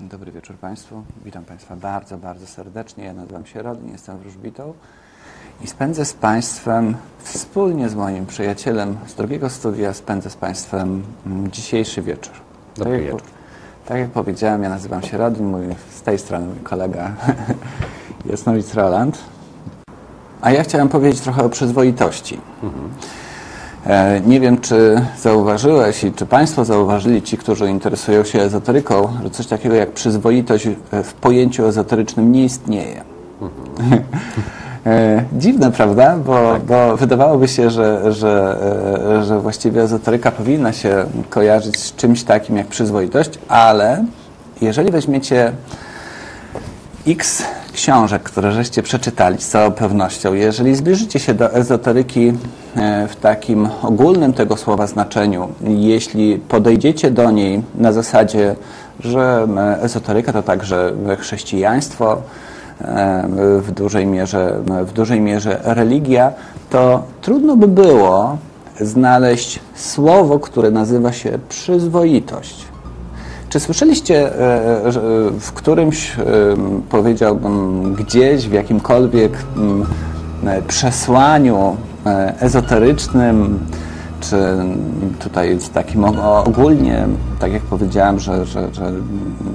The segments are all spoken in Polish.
Dobry wieczór Państwu. Witam Państwa bardzo, bardzo serdecznie. Ja nazywam się Rodin, jestem wróżbitą i spędzę z Państwem, wspólnie z moim przyjacielem z drugiego studia, spędzę z Państwem mm, dzisiejszy wieczór. Dobry tak, jak, wieczór. tak jak powiedziałem, ja nazywam się Rodin, mój, z tej strony mój kolega Jasnowic Roland. A ja chciałem powiedzieć trochę o przyzwoitości. E, Nie wiem, czy zauważyłeś i czy Państwo zauważyli, ci, którzy interesują się ezoteryką, że coś takiego jak przyzwoitość e, w pojęciu ezoterycznym nie istnieje. E, Dziwne, prawda? Bo, bo wydawałoby się, że, że, e, że właściwie ezoteryka powinna się kojarzyć z czymś takim jak przyzwoitość, ale jeżeli weźmiecie x książek, które żeście przeczytali z całą pewnością, jeżeli zbliżycie się do ezoteryki e, w takim ogólnym tego słowa znaczeniu, jeśli podejdziecie do niej na zasadzie, że e, ezoteryka to także chrześcijaństwo, e, w dużej mierze, w dużej mierze religia, to trudno by było znaleźć słowo, które nazywa się przyzwoitość. Czy słyszeliście e, że w którymś, e, powiedziałbym, gdzieś, w jakimkolwiek m, e, przesłaniu e, ezoterycznym, czy tutaj jest takim ogólnie, tak jak powiedziałem, że, że, że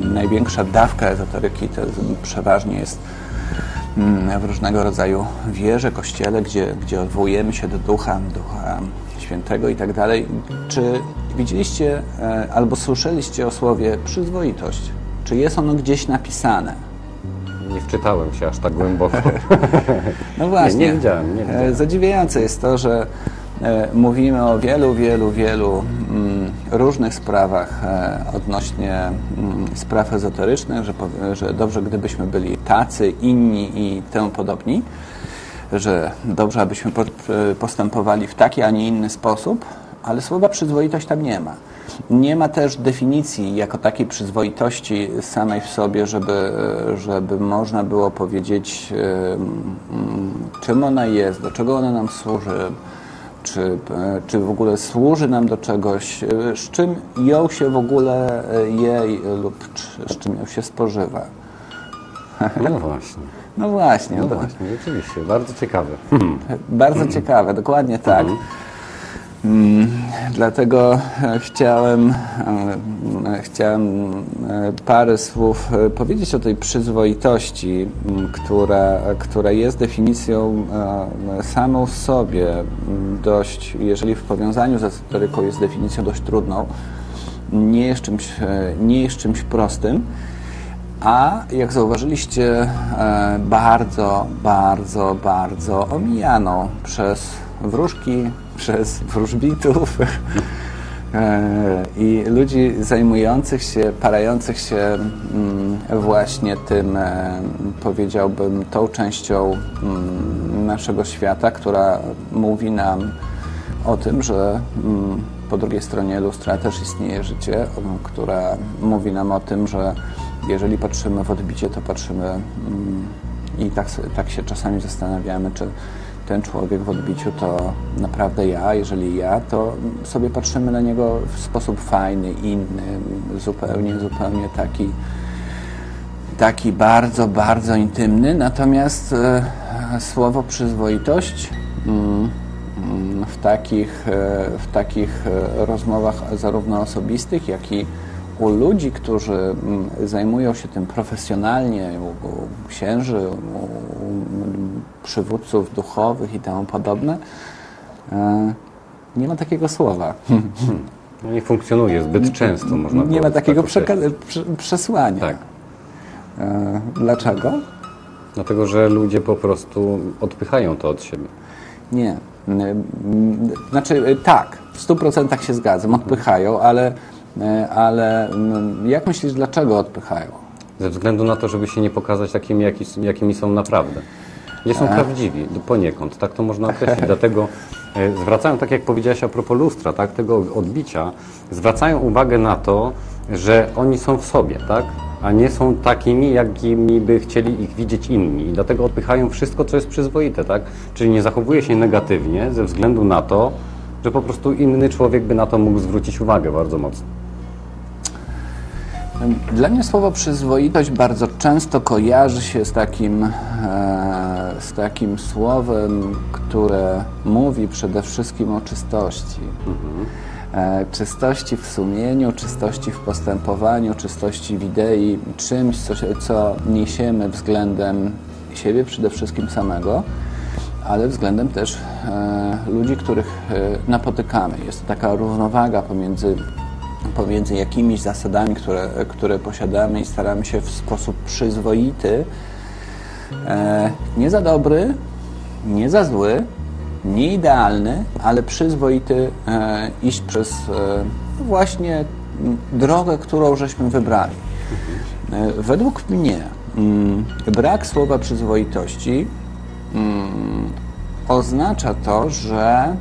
największa dawka ezoteryki to przeważnie jest mm, w różnego rodzaju wierze, kościele, gdzie, gdzie odwołujemy się do ducha, ducha świętego i tak dalej. Czy widzieliście e, albo słyszeliście o słowie przyzwoitość? Czy jest ono gdzieś napisane? Nie wczytałem się aż tak głęboko. No właśnie. nie widziałem, nie widziałem. E, Zadziwiające jest to, że e, mówimy o wielu, wielu, wielu mm, różnych sprawach odnośnie mm, spraw ezoterycznych, że, że dobrze gdybyśmy byli tacy, inni i temu podobni, że dobrze abyśmy po- postępowali w taki, a nie inny sposób, ale słowa przyzwoitość tam nie ma. Nie ma też definicji jako takiej przyzwoitości samej w sobie, żeby, żeby można było powiedzieć, czym ona jest, do czego ona nam służy, czy, e, czy w ogóle służy nam do czegoś, e, z czym ją się w ogóle e, je lub z czym ją się spożywa. No właśnie. No właśnie, No no właśnie, rzeczywiście. Bardzo ciekawe. Bardzo ciekawe, dokładnie tak. Dlatego e, chciałem, e, chciałem e, parę słów powiedzieć o tej przyzwoitości, która, która jest definicją samą w sobie dość, jeżeli w powiązaniu z esoteryką jest definicją dość trudną, nie jest czymś, nie jest czymś prostym. A jak zauważyliście, bardzo, bardzo, bardzo omijaną przez wróżki, przez wróżbitów. E, i ludzi zajmujących się, parających się mm, właśnie tym, e, powiedziałbym, tą częścią mm, naszego świata, która mówi nam o tym, że mm, po drugiej stronie lustra też istnieje życie, która mówi nam o tym, że jeżeli patrzymy w odbicie, to patrzymy i tak, tak się czasami zastanawiamy, czy ten człowiek w odbiciu to naprawdę ja, jeżeli ja, to sobie patrzymy na niego w sposób fajny, inny, zupełnie, zupełnie taki, taki bardzo, bardzo intymny. Natomiast e, słowo przyzwoitość mm, mm, w takich, e, w takich e, rozmowach zarówno osobistych, jak i u ludzi, którzy mm, zajmują się tym profesjonalnie, u, u księży, u, przywódców duchowych i temu podobne, e, nie ma takiego słowa. No nie funkcjonuje zbyt często, można Nie ma powiedzieć, takiego tak przesłania. Tak. E, Dlaczego? Dlatego, że ludzie po prostu odpychają to od siebie. Nie. Znaczy y, tak, w 100% się zgadzam, odpychają, ale, ale mm, jak myślisz, dlaczego odpychają? Ze względu na to, żeby się nie pokazać takimi, jaki, jakimi są naprawdę. Nie są prawdziwi, do- poniekąd, tak to można określić. Dlatego e, zwracają, tak jak powiedziałaś a propos lustra, tak, tego odbicia, zwracają uwagę na to, że oni są w sobie, tak, a nie są takimi, jakimi by chcieli ich widzieć inni. I dlatego odpychają wszystko, co jest przyzwoite, tak? Czyli nie zachowuje się negatywnie ze względu na to, że po prostu inny człowiek by na to mógł zwrócić uwagę bardzo mocno. Dla mnie słowo przyzwoitość bardzo często kojarzy się z takim, e, z takim słowem, które mówi przede wszystkim o czystości. E, czystości w sumieniu, czystości w postępowaniu, czystości w idei, czymś, co, co niesiemy względem siebie przede wszystkim samego, ale względem też e, ludzi, których e, napotykamy. Jest to taka równowaga pomiędzy pomiędzy jakimiś zasadami, które, które posiadamy i staramy się w sposób przyzwoity, e, nie za dobry, nie za zły, nie idealny, ale przyzwoity iść przez właśnie drogę, którą żeśmy wybrali. Według mnie mm, brak słowa przyzwoitości oznacza to, że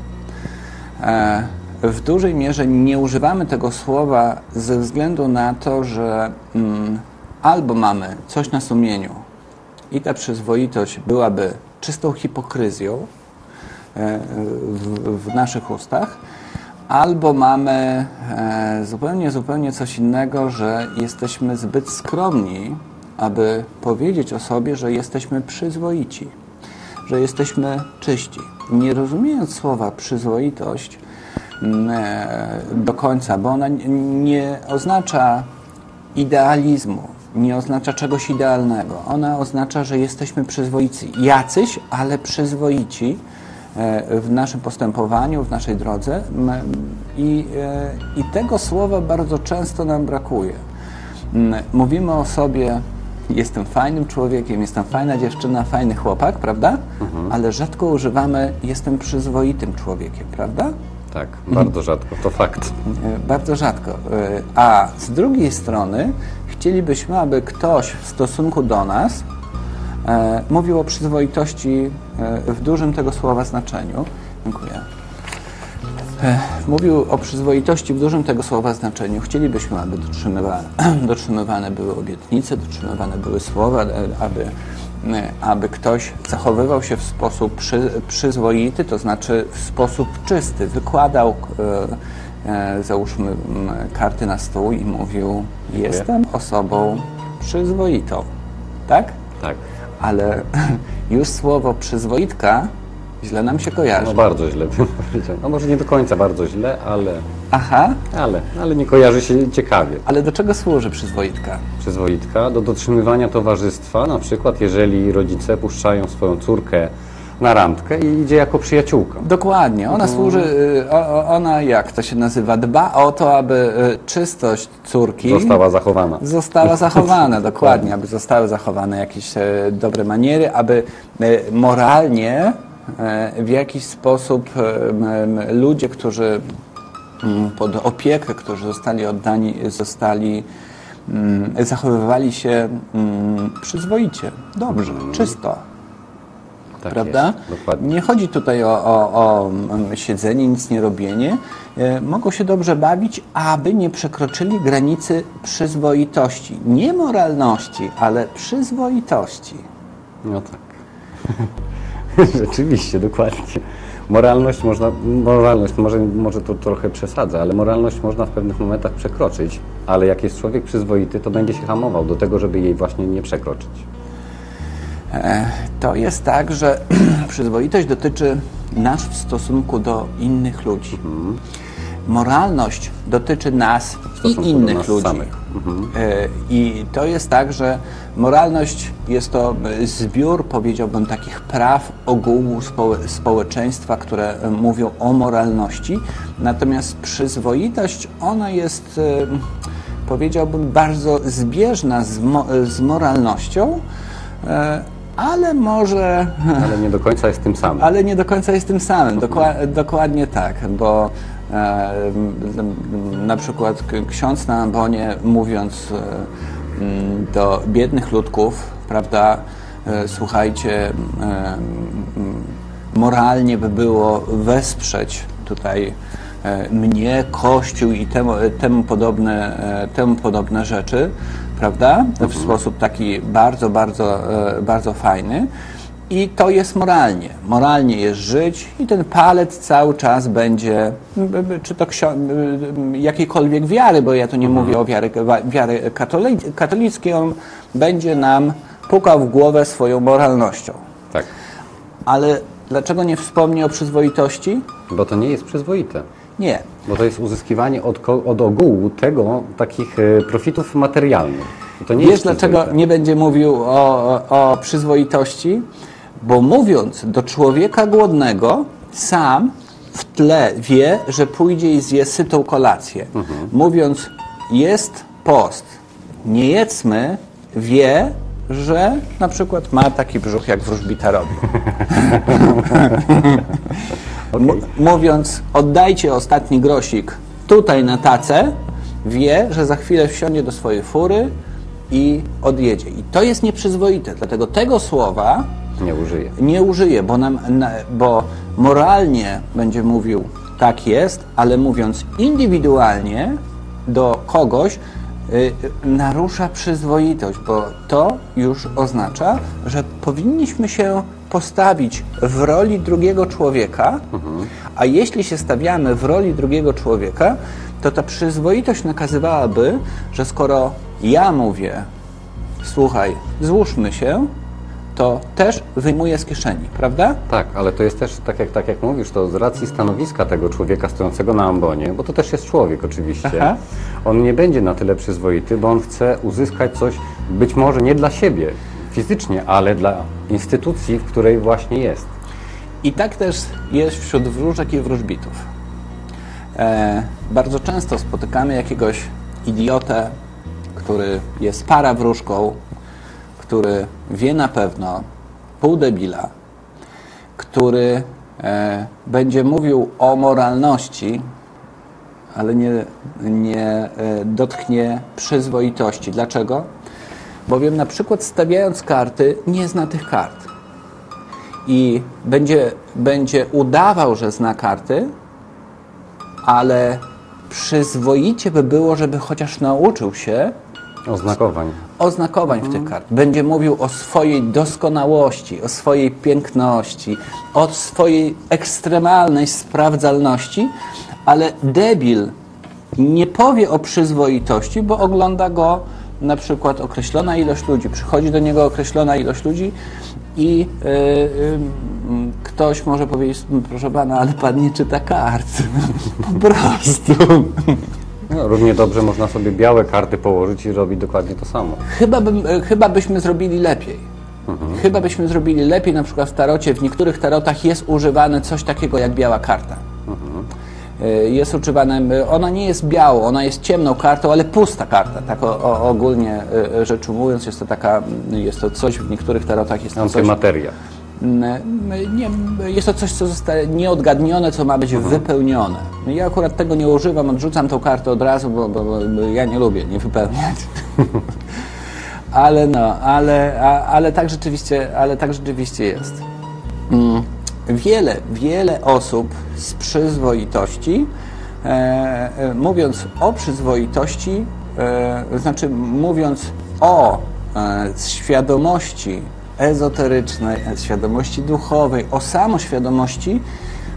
E, w dużej mierze nie używamy tego słowa ze względu na to, że mm, albo mamy coś na sumieniu i ta przyzwoitość byłaby czystą hipokryzją e, w, w naszych ustach, albo mamy e, zupełnie, zupełnie coś innego, że jesteśmy zbyt skromni, aby powiedzieć o sobie, że jesteśmy przyzwoici że jesteśmy czyści. Nie rozumiejąc słowa przyzwoitość mm, e, do końca, bo ona nie oznacza idealizmu, nie oznacza czegoś idealnego. Ona oznacza, że jesteśmy przyzwoici. Jacyś, ale przyzwoici e, w naszym postępowaniu, w naszej drodze i, e, i tego słowa bardzo często nam brakuje. Mm, Mówimy o sobie, jestem fajnym człowiekiem, jestem fajna dziewczyna, fajny chłopak, prawda? Ale rzadko używamy jestem przyzwoitym człowiekiem, prawda? Tak, bardzo rzadko, to fakt. E, Bardzo rzadko. E, A z drugiej strony chcielibyśmy, aby ktoś w stosunku do nas e, mówił o przyzwoitości w dużym tego słowa znaczeniu. Dziękuję. E, Mówił o przyzwoitości w dużym tego słowa znaczeniu. Chcielibyśmy, aby dotrzymywane, dotrzymywane były obietnice, dotrzymywane były słowa, e, aby, e, aby ktoś zachowywał się w sposób przy, przyzwoity, to znaczy w sposób czysty. Wykładał, e, załóżmy, karty na stół i mówił: Jestem osobą przyzwoitą. Tak? Tak. Ale już słowo przyzwoitka źle nam się kojarzy. No bardzo źle bym powiedział. No może nie do końca bardzo źle, ale, Aha, ale, ale nie kojarzy się ciekawie. ale do czego służy przyzwoitka? Przyzwoitka do dotrzymywania towarzystwa, na przykład jeżeli rodzice puszczają swoją córkę na randkę i idzie jako przyjaciółka. Dokładnie. Ona służy, y, ona jak to się nazywa, dba o to, aby y, czystość córki Została zachowana. została zachowana, dokładnie, aby zostały zachowane jakieś e, dobre maniery, aby moralnie w jakiś sposób e, ludzie, którzy mm, pod opiekę, którzy zostali oddani, zostali, mm, zachowywali się mm, przyzwoicie, dobrze, czysto. Tak prawda? Jest. Nie chodzi tutaj o, o, o mm, siedzenie, nic nie robienie. E, mogą się dobrze bawić, aby nie przekroczyli granicy przyzwoitości. Nie moralności, ale przyzwoitości. No tak. Rzeczywiście, dokładnie. Moralność można, moralność, może, może to trochę przesadzę, ale moralność można w pewnych momentach przekroczyć, ale jak jest człowiek przyzwoity, to będzie się hamował do tego, żeby jej właśnie nie przekroczyć. E, To jest tak, że przyzwoitość dotyczy nas w stosunku do innych ludzi. Moralność dotyczy nas i innych nas ludzi. samych. E, I to jest tak, że moralność jest to e, zbiór, powiedziałbym, takich praw ogółu społe- społeczeństwa, które e, mówią o moralności. Natomiast przyzwoitość, ona jest, powiedziałbym, bardzo zbieżna z, mo- z moralnością, ale może Ale nie do końca jest tym samym. ale nie do końca jest tym samym. Dokła- dokładnie tak, bo na przykład ksiądz na ambonie mówiąc e, m, do biednych ludków, prawda, e, słuchajcie, m, m, moralnie by było wesprzeć tutaj e, mnie, Kościół i temu, temu, podobne, e, temu podobne rzeczy, prawda? W sposób taki bardzo, bardzo, e, bardzo fajny. I to jest moralnie. Moralnie jest żyć i ten palec cały czas będzie, czy to jakiejkolwiek wiary, bo ja tu nie mówię o wiary, wiary katoli- katolickiej, on będzie nam pukał w głowę swoją moralnością. Tak. Ale dlaczego nie wspomni o przyzwoitości? Bo to nie jest przyzwoite. Nie. Bo to jest uzyskiwanie od, od ogółu tego takich e, profitów materialnych. To nie Wiesz jest dlaczego nie będzie mówił o, o przyzwoitości? Bo mówiąc do człowieka głodnego, sam w tle wie, że pójdzie i zje sytą kolację. Mówiąc, jest post, nie jedzmy, wie, że na przykład ma taki brzuch, jak wróżbita robi. M- mówiąc, oddajcie ostatni grosik tutaj na tacę, wie, że za chwilę wsiądzie do swojej fury i odjedzie. I to jest nieprzyzwoite, dlatego tego słowa Nie użyję. nie użyje, bo, nam, na, bo moralnie będzie mówił tak jest, ale mówiąc indywidualnie do kogoś, y, narusza przyzwoitość, bo to już oznacza, że powinniśmy się postawić w roli drugiego człowieka, a jeśli się stawiamy w roli drugiego człowieka, to ta przyzwoitość nakazywałaby, że skoro ja mówię, słuchaj, złóżmy się, to też wyjmuję z kieszeni, prawda? Tak, ale to jest też, tak jak, tak jak mówisz, to z racji stanowiska tego człowieka stojącego na ambonie, bo to też jest człowiek oczywiście, Aha. on nie będzie na tyle przyzwoity, bo on chce uzyskać coś być może nie dla siebie fizycznie, ale dla instytucji, w której właśnie jest. I tak też jest wśród wróżek i wróżbitów. E, bardzo często spotykamy jakiegoś idiotę, który jest parawróżką, który wie na pewno, pół debila, który e, będzie mówił o moralności, ale nie, nie e, dotknie przyzwoitości. Dlaczego? Bowiem na przykład stawiając karty nie zna tych kart i będzie, będzie udawał, że zna karty, ale przyzwoicie by było, żeby chociaż nauczył się Oznakowań. oznakowań w tych kart. Będzie mówił o swojej doskonałości, o swojej piękności, o swojej ekstremalnej sprawdzalności, ale debil nie powie o przyzwoitości, bo ogląda go na przykład określona ilość ludzi, przychodzi do niego określona ilość ludzi i y, y, mm, ktoś może powiedzieć, proszę pana, ale pan nie czyta kart. po prostu. Równie dobrze można sobie białe karty położyć i robić dokładnie to samo. Chyba, bym, e, chyba byśmy zrobili lepiej. Chyba byśmy zrobili lepiej, na przykład w tarocie, w niektórych tarotach jest używane coś takiego jak biała karta. E, Jest używane, e, ona nie jest białą, ona jest ciemną kartą, ale pusta karta. Tak o, o, ogólnie rzecz ujmując, jest to taka, jest to coś, w niektórych tarotach jest to coś, Antymateria. Mm, Nie, jest to coś, co zostaje nieodgadnione, co ma być wypełnione. No Ja akurat tego nie używam, odrzucam tą kartę od razu, bo, bo, bo ja nie lubię nie wypełniać. ale no, ale, a, ale, tak rzeczywiście, ale tak rzeczywiście jest. Mm, Wiele, wiele osób z przyzwoitości, e, e, mówiąc o przyzwoitości, e, znaczy mówiąc o e, świadomości ezoterycznej, świadomości duchowej, o samoświadomości,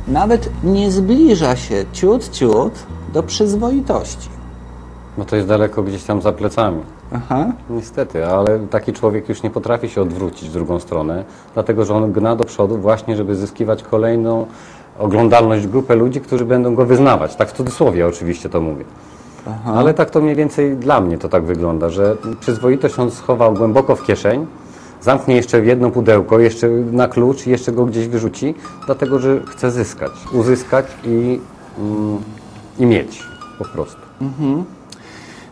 nawet nie zbliża się ciut, ciut do przyzwoitości. Bo to jest daleko gdzieś tam za plecami. Aha. Niestety, ale taki człowiek już nie potrafi się odwrócić w drugą stronę, dlatego że on gna do przodu właśnie, żeby zyskiwać kolejną oglądalność grupę ludzi, którzy będą go wyznawać. Tak w cudzysłowie oczywiście to mówię. Ale tak to mniej więcej dla mnie to tak wygląda, że przyzwoitość on schował głęboko w kieszeń, zamknie jeszcze w jedno pudełko, jeszcze na klucz jeszcze go gdzieś wyrzuci, dlatego że chce zyskać, uzyskać i, mm, i mieć po prostu.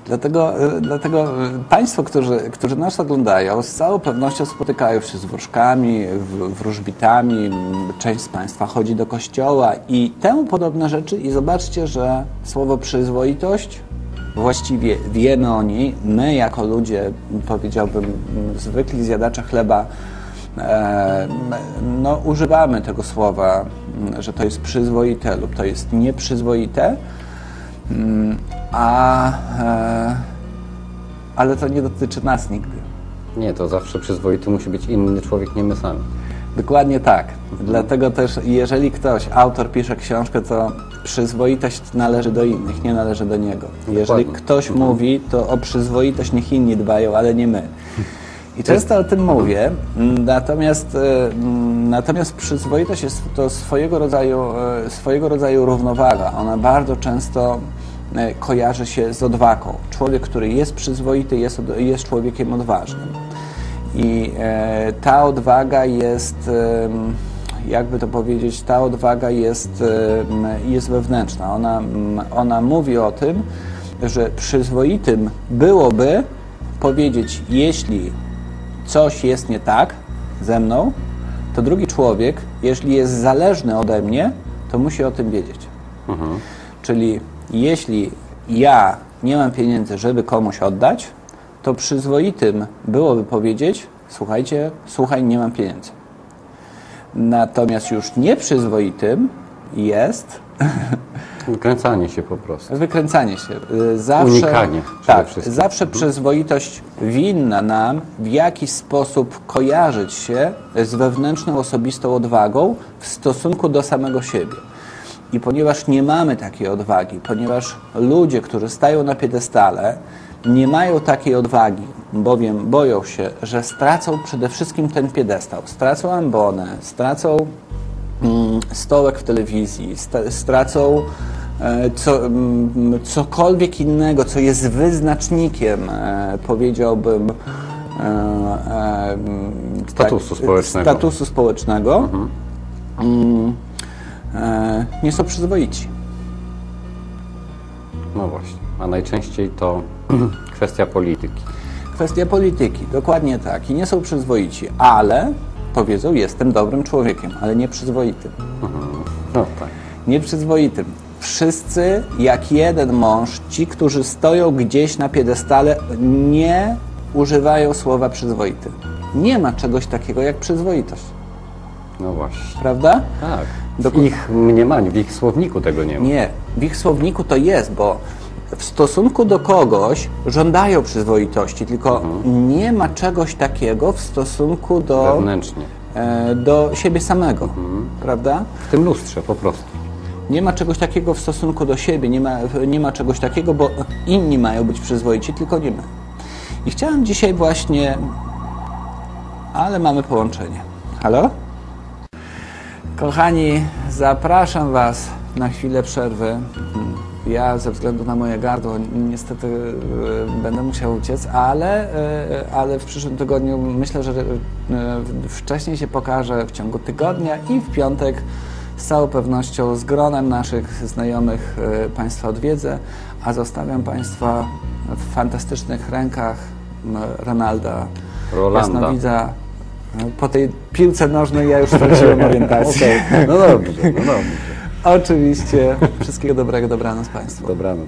Dlatego, e, dlatego e, Państwo, którzy, którzy nas oglądają, z całą pewnością spotykają się z wróżkami, wróżbitami. Część z Państwa chodzi do kościoła i temu podobne rzeczy. I zobaczcie, że słowo przyzwoitość właściwie wiemy o niej. My, jako ludzie, powiedziałbym, zwykli zjadacze chleba, e, no, używamy tego słowa, że to jest przyzwoite lub to jest nieprzyzwoite. Mm, A, e, ale to nie dotyczy nas nigdy. Nie, to zawsze przyzwoity musi być inny człowiek, nie my sami. Dokładnie tak. Dlatego też, jeżeli ktoś, autor pisze książkę, to przyzwoitość należy do innych, nie należy do niego. Jeżeli Dokładnie. ktoś mówi, to o przyzwoitość niech inni dbają, ale nie my. I często o tym mówię, mm, natomiast, e, mm, natomiast przyzwoitość jest to swojego rodzaju, e, swojego rodzaju równowaga. Ona bardzo często e, kojarzy się z odwagą. Człowiek, który jest przyzwoity, jest, jest człowiekiem odważnym. I e, ta odwaga jest, jakby to powiedzieć, ta odwaga jest, jest wewnętrzna. Ona, ona mówi o tym, że przyzwoitym byłoby powiedzieć, jeśli coś jest nie tak ze mną, to drugi człowiek, jeśli jest zależny ode mnie, to musi o tym wiedzieć. Czyli jeśli ja nie mam pieniędzy, żeby komuś oddać, to przyzwoitym byłoby powiedzieć: Słuchajcie, słuchaj, nie mam pieniędzy. Natomiast już nieprzyzwoitym jest Wykręcanie się po prostu. wykręcanie się. Zawsze, Unikanie tak, zawsze przyzwoitość winna nam w jakiś sposób kojarzyć się z wewnętrzną, osobistą odwagą w stosunku do samego siebie. I ponieważ nie mamy takiej odwagi, ponieważ ludzie, którzy stają na piedestale, nie mają takiej odwagi, bowiem boją się, że stracą przede wszystkim ten piedestał, stracą ambonę, stracą mm, stołek w telewizji, stracą e, co, mm, cokolwiek innego, co jest wyznacznikiem, e, powiedziałbym, e, mm, Statusu społecznego. Statusu społecznego. Mm, e, nie są przyzwoici. No właśnie. A najczęściej to kwestia polityki. Kwestia polityki, dokładnie tak. I nie są przyzwoici, ale powiedzą, jestem dobrym człowiekiem, ale nie przyzwoitym. No tak. Nieprzyzwoitym. Wszyscy, jak jeden mąż, ci, którzy stoją gdzieś na piedestale, nie używają słowa przyzwoity. Nie ma czegoś takiego jak przyzwoitość, No właśnie. prawda? Tak. W Dokładnie. ich mniemaniu, w ich słowniku tego nie ma. Nie, w ich słowniku to jest, bo w stosunku do kogoś żądają przyzwoitości, tylko nie ma czegoś takiego w stosunku do, Wewnętrznie. e, do siebie samego, prawda? W tym lustrze po prostu. Nie ma czegoś takiego w stosunku do siebie, nie ma, nie ma czegoś takiego, bo inni mają być przyzwoici, tylko nie my. I chciałem dzisiaj właśnie, ale mamy połączenie. Halo? Kochani, zapraszam Was na chwilę przerwy. Ja ze względu na moje gardło niestety e, będę musiał uciec, ale, e, ale w przyszłym tygodniu myślę, że e, wcześniej się pokażę w ciągu tygodnia i w piątek z całą pewnością z gronem naszych znajomych Państwa odwiedzę, a zostawiam Państwa w fantastycznych rękach Ronalda. Jasnowidza. Po tej piłce nożnej ja już straciłem orientację. No dobrze, no dobrze. Oczywiście. Wszystkiego dobrego, dobranoc Państwu. Dobranoc.